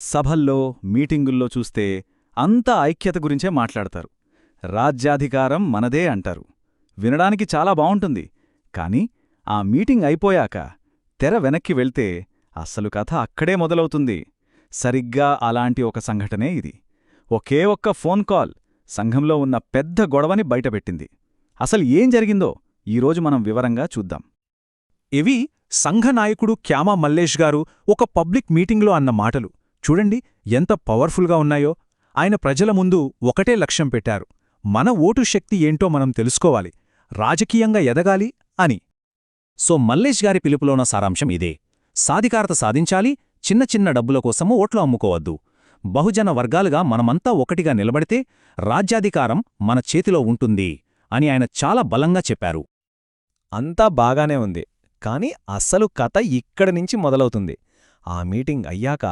సభల్లో మీటింగుల్లో చూస్తే అంతా ఐక్యత గురించే మాట్లాడతారు. రాజ్యాధికారం మనదే అంటారు. వినడానికి చాలా బావుంటుంది. కాని ఆ మీటింగ్ అయిపోయాక తెర వెనక్కి వెళ్తే అస్సలు కథ అక్కడే మొదలవుతుంది. సరిగ్గా అలాంటి ఒక సంఘటనే ఇది. ఒకే ఒక్క ఫోన్ కాల్ సంఘంలో ఉన్న పెద్ద గొడవని బయటపెట్టింది. అసలు ఏం జరిగిందో ఈరోజు మనం వివరంగా చూద్దాం. ఇవి సంఘనాయకుడు క్యామా మల్లేష్ గారు ఒక పబ్లిక్ మీటింగ్లో అన్న మాటలు. చూడండి ఎంత పవర్ఫుల్గా ఉన్నాయో. ఆయన ప్రజల ముందు ఒకటే లక్ష్యం పెట్టారు. మన ఓటు శక్తి ఏంటో మనం తెలుసుకోవాలి. రాజకీయంగా ఎదగాలి అని. సో మల్లేష్ గారి పిలుపులోన సారాంశం ఇదే. సాధికారత సాధించాలి చిన్న చిన్న డబ్బుల కోసము ఓట్లు అమ్ముకోవద్దు. బహుజన వర్గాలుగా మనమంతా ఒకటిగా నిలబడితే రాజ్యాధికారం మన చేతిలో ఉంటుంది అని ఆయన చాలా బలంగా చెప్పారు. అంతా బాగానే ఉంది. కాని అస్సలు కథ ఇక్కడి నుంచి మొదలవుతుంది. ఆ మీటింగ్ అయ్యాక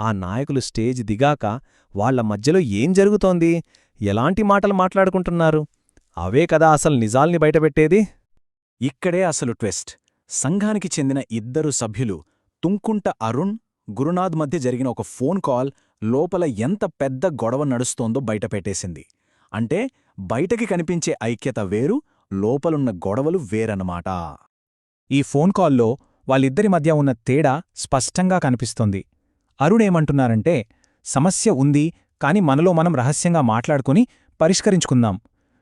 ఆ నాయకులు స్టేజ్ దిగాక వాళ్ళ మధ్యలో ఏం జరుగుతోంది? ఎలాంటి మాటలు మాట్లాడుకుంటున్నారు? అవే కదా అసలు నిజాల్ని బయటపెట్టేది? ఇక్కడే అసలు ట్విస్ట్. సంఘానికి చెందిన ఇద్దరు సభ్యులు తుంకుంట అరుణ్ గురునాథ్ మధ్య జరిగిన ఒక ఫోన్ కాల్ లోపల ఎంత పెద్ద గొడవ నడుస్తోందో బయటపెట్టేసింది. అంటే బయటకి కనిపించే ఐక్యత వేరు లోపలున్న గొడవలు వేరన్నమాట. ఈ ఫోన్ కాల్లో వాళ్ళిద్దరి మధ్య ఉన్న తేడా స్పష్టంగా కనిపిస్తోంది. అరుణేమంటున్నారంటే సమస్య ఉంది కాని మనలో మనం రహస్యంగా మాట్లాడుకుని పరిష్కరించుకుందాం.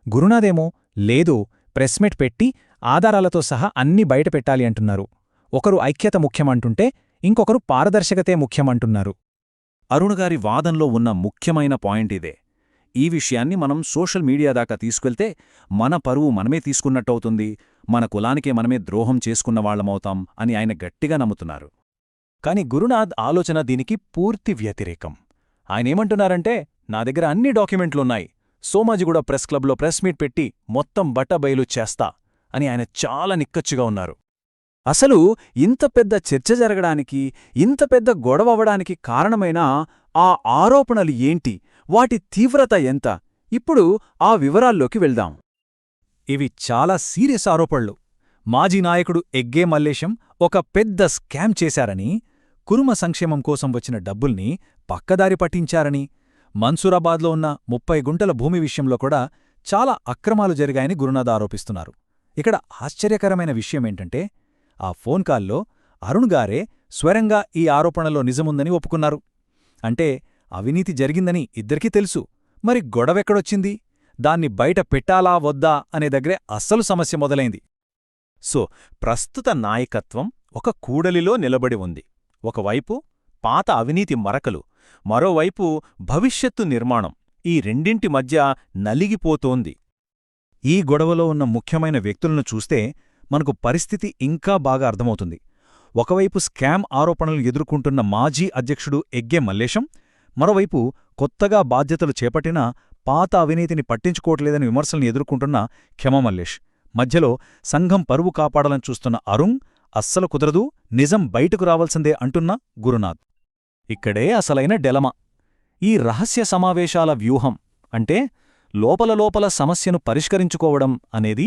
గురునాథేమో లేదు ప్రెస్మెట్ పెట్టి ఆధారాలతో సహా అన్ని బయటపెట్టాలి అంటున్నారు. ఒకరు ఐక్యత ముఖ్యమంటుంటే ఇంకొకరు పారదర్శకతే ముఖ్యమంటున్నారు. అరుణగారి వాదంలో ఉన్న ముఖ్యమైన పాయింట్ ఇదే. ఈ విషయాన్ని మనం సోషల్ మీడియా దాకా తీసుకెళ్తే మన పరువు మనమే తీసుకున్నట్టవుతుంది. మన కులానికే మనమే ద్రోహం చేసుకున్నవాళ్ళమవుతాం అని ఆయన గట్టిగా నమ్ముతున్నారు. కాని గురునాథ్ ఆలోచన దీనికి పూర్తి వ్యతిరేకం. ఆయనేమంటున్నారంటే నా దగ్గర అన్ని డాక్యుమెంట్లున్నాయి. సోమాజిగూడ ప్రెస్ క్లబ్లో ప్రెస్ మీట్ పెట్టి మొత్తం బట్టబయలు చేస్తా అని ఆయన చాలా నిక్కచ్చుగా ఉన్నారు. అసలు ఇంత పెద్ద చర్చ జరగడానికి ఇంత పెద్ద గొడవవడానికి కారణమైన ఆ ఆరోపణలు ఏంటి? వాటి తీవ్రత ఎంత? ఇప్పుడు ఆ వివరాల్లోకి వెళ్దాం. ఇవి చాలా సీరియస్ ఆరోపణలు. మాజీ నాయకుడు ఎగ్గే మల్లేశం ఒక పెద్ద స్కామ్ చేశారని కురుమ సంక్షేమం కోసం వచ్చిన డబ్బుల్ని పక్కదారి పట్టించారని మన్సూరాబాద్లో ఉన్న ముప్పై గుంటల భూమి విషయంలో కూడా చాలా అక్రమాలు జరిగాయని గురునాథ ఆరోపిస్తున్నారు. ఇక్కడ ఆశ్చర్యకరమైన విషయమేంటంటే ఆ ఫోన్ కాల్లో అరుణ్ గారే స్వరంగా ఈ ఆరోపణలో నిజముందని ఒప్పుకున్నారు. అంటే అవినీతి జరిగిందని ఇద్దరికీ తెలుసు. మరి గొడవెక్కడొచ్చింది? దాన్ని బయట పెట్టాలా వద్దా అనే దగ్గరే అస్సలు సమస్య మొదలైంది. సో ప్రస్తుత నాయకత్వం ఒక కూడలిలో నిలబడి ఉంది. ఒకవైపు పాత అవినీతి మరకలు మరోవైపు భవిష్యత్తు నిర్మాణం ఈ రెండింటి మధ్య నలిగిపోతోంది. ఈ గొడవలో ఉన్న ముఖ్యమైన వ్యక్తులను చూస్తే మనకు పరిస్థితి ఇంకా బాగా అర్థమవుతుంది. ఒకవైపు స్కామ్ ఆరోపణలు ఎదుర్కొంటున్న మాజీ అధ్యక్షుడు ఎగ్గే మల్లేశం మరోవైపు కొత్తగా బాధ్యతలు చేపట్టిన పాత అవినీతిని పట్టించుకోవట్లేదని విమర్శల్ని ఎదుర్కొంటున్న క్షమమల్లేష్. మధ్యలో సంఘం పరువు కాపాడాలని చూస్తున్న అరుణ్ అస్సలు కుదరదు నిజం బయటకు రావాల్సిందే అంటున్న గురునాథ్. ఇక్కడే అసలైన డెలమ. ఈ రహస్య సమావేశాల వ్యూహం అంటే లోపల లోపల సమస్యను పరిష్కరించుకోవడం అనేది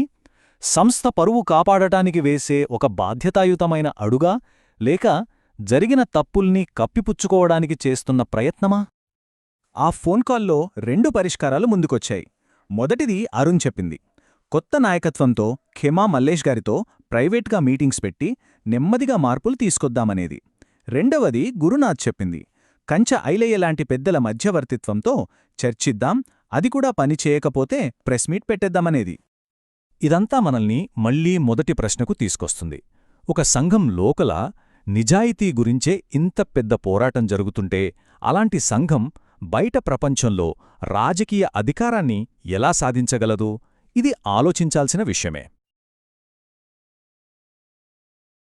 సంస్థ పరువు కాపాడటానికి వేసే ఒక బాధ్యతాయుతమైన అడుగా లేక జరిగిన తప్పుల్ని కప్పిపుచ్చుకోవడానికి చేస్తున్న ప్రయత్నమా? ఆ ఫోన్ కాల్లో రెండు పరిష్కారాలు ముందుకొచ్చాయి. మొదటిది అరుణ్ చెప్పింది. కొత్త నాయకత్వంతో ఖెమా మల్లేష్ గారితో ప్రైవేట్గా మీటింగ్స్ పెట్టి నెమ్మదిగా మార్పులు తీసుకొద్దామనేది. రెండవది గురునాథ్ చెప్పింది. కంచ ఐలయ్య లాంటి పెద్దల మధ్యవర్తిత్వంతో చర్చిద్దాం అది కూడా పనిచేయకపోతే ప్రెస్ మీట్ పెట్టేద్దామనేది. ఇదంతా మనల్ని మళ్ళీ మొదటి ప్రశ్నకు తీసుకొస్తుంది. ఒక సంఘం లోకల నిజాయితీ గురించే ఇంత పెద్ద పోరాటం జరుగుతుంటే అలాంటి సంఘం బయట ప్రపంచంలో రాజకీయ అధికారాన్ని ఎలా సాధించగలదు? ఇది ఆలోచించాల్సిన విషయమే.